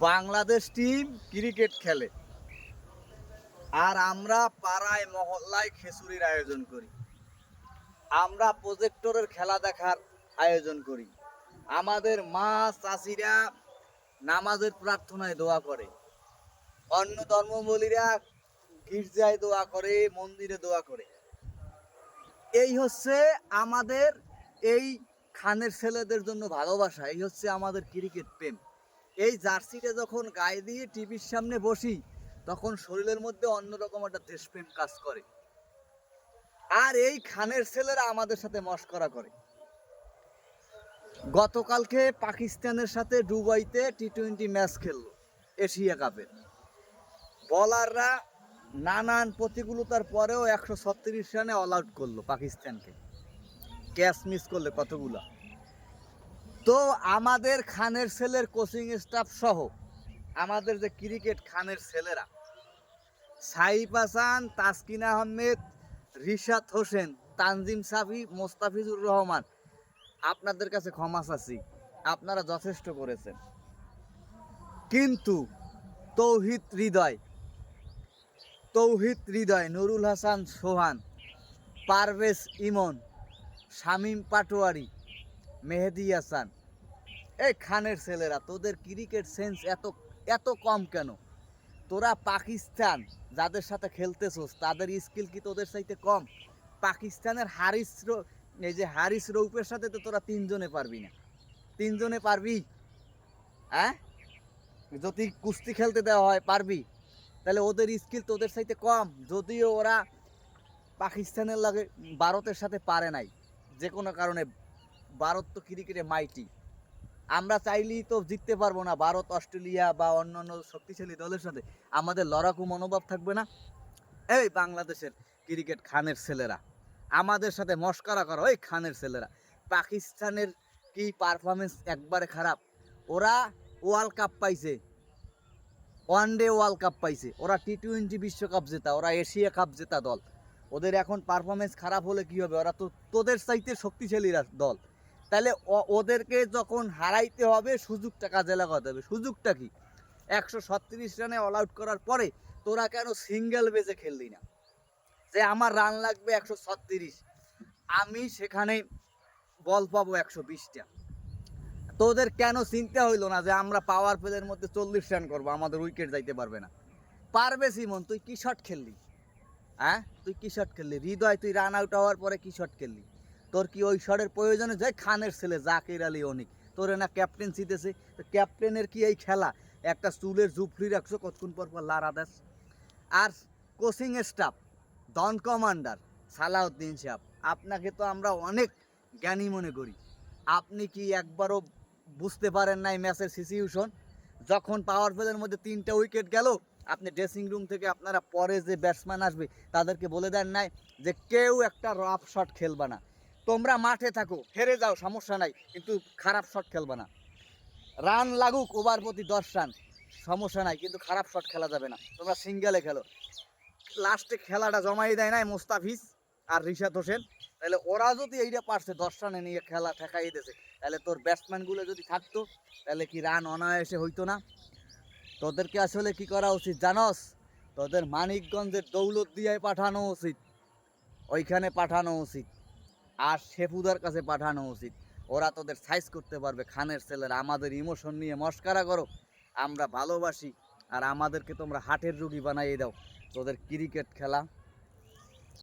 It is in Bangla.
বাংলাদেশ টিম ক্রিকেট খেলে। আর আমরা পাড়ায়, মহল্লায় খেসুরির আয়োজন করি। আমরা প্রজেক্টরের খেলা দেখার আয়োজন করি। আমাদের মা, চাষিরা নামাজের প্রার্থনায় দোয়া করে। অন্য ধর্মবলীরা গির্জায় দোয়া করে, মন্দিরে দোয়া করে। এই হচ্ছে আমাদের এই খানের ছেলেদের জন্য ভালোবাসা, এই হচ্ছে আমাদের ক্রিকেট প্রেম। এই জার্সিটা যখন গায়ে দিয়ে টিভির সামনে বসি, তখন শরীরের মধ্যে অন্যরকম একটা দেশপ্রেম কাজ করে। আর এই খানের ছেলেরা আমাদের সাথে মস্করা করে। গতকালকে পাকিস্তানের সাথে দুবাইতে টি টোয়েন্টি ম্যাচ খেললো এশিয়া কাপের বলাররা নানান প্রতিকূলতার পরেও একশো ছত্রিশ রানে অল আউট করল পাকিস্তানকে। ক্যাচ মিস করলে কতগুলো? তো আমাদের খানের ছেলের কোচিং স্টাফ সহ আমাদের যে ক্রিকেট খানের ছেলেরা সাইফ হাসান, তাসকিন আহমেদ, রিশাদ হোসেন, তানজিম সাফি, মোস্তাফিজুর রহমান, আপনাদের কাছে ক্ষমা চাচ্ছি, আপনারা যথেষ্ট করেছেন। কিন্তু তৌহিদ হৃদয় তৌহিদ হৃদয়, নুরুল হাসান সোহান, পারভেজ ইমন, শামীম পাটোয়ারি, মেহেদি হাসান এই খানের ছেলেরা, তোদের ক্রিকেট সেন্স এত এত কম কেন? তোরা পাকিস্তান, যাদের সাথে খেলতেছোস, তাদের স্কিল কি তোদের চাইতে কম? পাকিস্তানের হারিস এই যে হারিস রৌপের সাথে তো তোরা তিনজনে পারবি না। তিনজনে পারবি? হ্যাঁ? যদি কুস্তি খেলতে দেওয়া হয়, পারবি? তাহলে ওদের স্কিল তোদের চাইতে কম। যদিও ওরা পাকিস্তানের লাগে ভারতের সাথে পারে নাই, যে কোনো কারণে। ভারত তো ক্রিকেটে মাইটি আমরা চাইলেই তো জিততে পারব না। ভারত, অস্ট্রেলিয়া বা অন্যান্য শক্তিশালী দলের সাথে। আমাদের লড়াকু মনোভাব থাকবে না। এই বাংলাদেশের ক্রিকেট খানের ছেলেরা, আমাদের সাথে মস্করা করো ওই খানের ছেলেরা। পাকিস্তানের কি পারফরমেন্স একবারে খারাপ? ওরা ওয়ার্ল্ড কাপ পাইছে। ওয়ান ডে ওয়ার্ল্ড কাপ পাইছে। ওরা টি টোয়েন্টি বিশ্বকাপ জেতা, ওরা এশিয়া কাপ জেতা দল। ওদের এখন পারফরমেন্স খারাপ হলে কি হবে? ওরা তো তোদের চাইতে শক্তিশালী দল। তাহলে ওদেরকে যখন হারাইতে হবে, সুযোগটা কাজে লাগাতে হবে। সুযোগটা কি? একশো ছত্রিশ রানে অল আউট করার পরে তোরা কেন সিঙ্গেল বেজে খেললি না? যে আমার রান লাগবে একশো ছত্রিশ, আমি সেখানে বল পাবো একশো বিশটা। তোদের কেন চিন্তা হইল না যে আমরা পাওয়ার প্লের মধ্যে চল্লিশ রান করব? আমাদের উইকেট যাইতে পারবে না। পারবে সিমন, তুই কি শট খেললি? হ্যাঁ? তুই কি শট খেললি? হৃদয়, তুই রান আউট হওয়ার পরে কি শট খেললি? তোর কি ওই শটের প্রয়োজনে যায় খানের ছেলে, জাকির আলী অনিক। তোরে না ক্যাপ্টেন দিতেছে তো ক্যাপ্টেনের কি এই খেলা? একটা চুলের জুফরি রাখছো কতক্ষণ পর পর? লারা দাস আর coaching staff don commander Salahuddin সাহেব, আপনাকে তো আমরা অনেক জ্ঞানী মনে করি। আপনি কি একবারও বুঝতে পারেন নাই ম্যাচের সিচুয়েশন যখন পাওয়ার প্লের মধ্যে তিনটা উইকেট গেল, আপনি ড্রেসিং রুম থেকে আপনারা পরে যে ব্যাটসম্যান আসবে, তাদেরকে বলে দেন নাই যে কেউ একটা রফ শট খেলবা না। তোমরা মাঠে থাকো, হেরে যাও, সমস্যা নাই, কিন্তু খারাপ শট খেলবে না। রান লাগুক, ওভার প্রতি দশ রান, সমস্যা নাই, কিন্তু খারাপ শট খেলা যাবে না। তোমরা সিঙ্গেলে খেলো। লাস্টে খেলাটা জমাই দেয় নাই মোস্তাফিজ আর রিশাদ হোসেন। তাহলে ওরা যদি এইটা পারছে, দশ রানে নিয়ে খেলা ঠেকাই দিয়েছে তাহলে তোর ব্যাটসম্যানগুলো যদি থাকতো, তাহলে কি রান অনায়াসে হইতো না? তোদেরকে আসলে কি করা উচিত জানস? তোদের মানিকগঞ্জের দৌলত দিয়ে পাঠানো উচিত। ওইখানে পাঠানো উচিত। আর শেফুদার কাছে পাঠানো উচিত। ওরা তোদের সাইজ করতে পারবে, খানের ছেলেরা। আমাদের ইমোশন নিয়ে মস্কারা করো। আমরা ভালোবাসি। আর আমাদেরকে তোমরা হাটের রুগী বানাইয়ে দাও। তোদের ক্রিকেট খেলা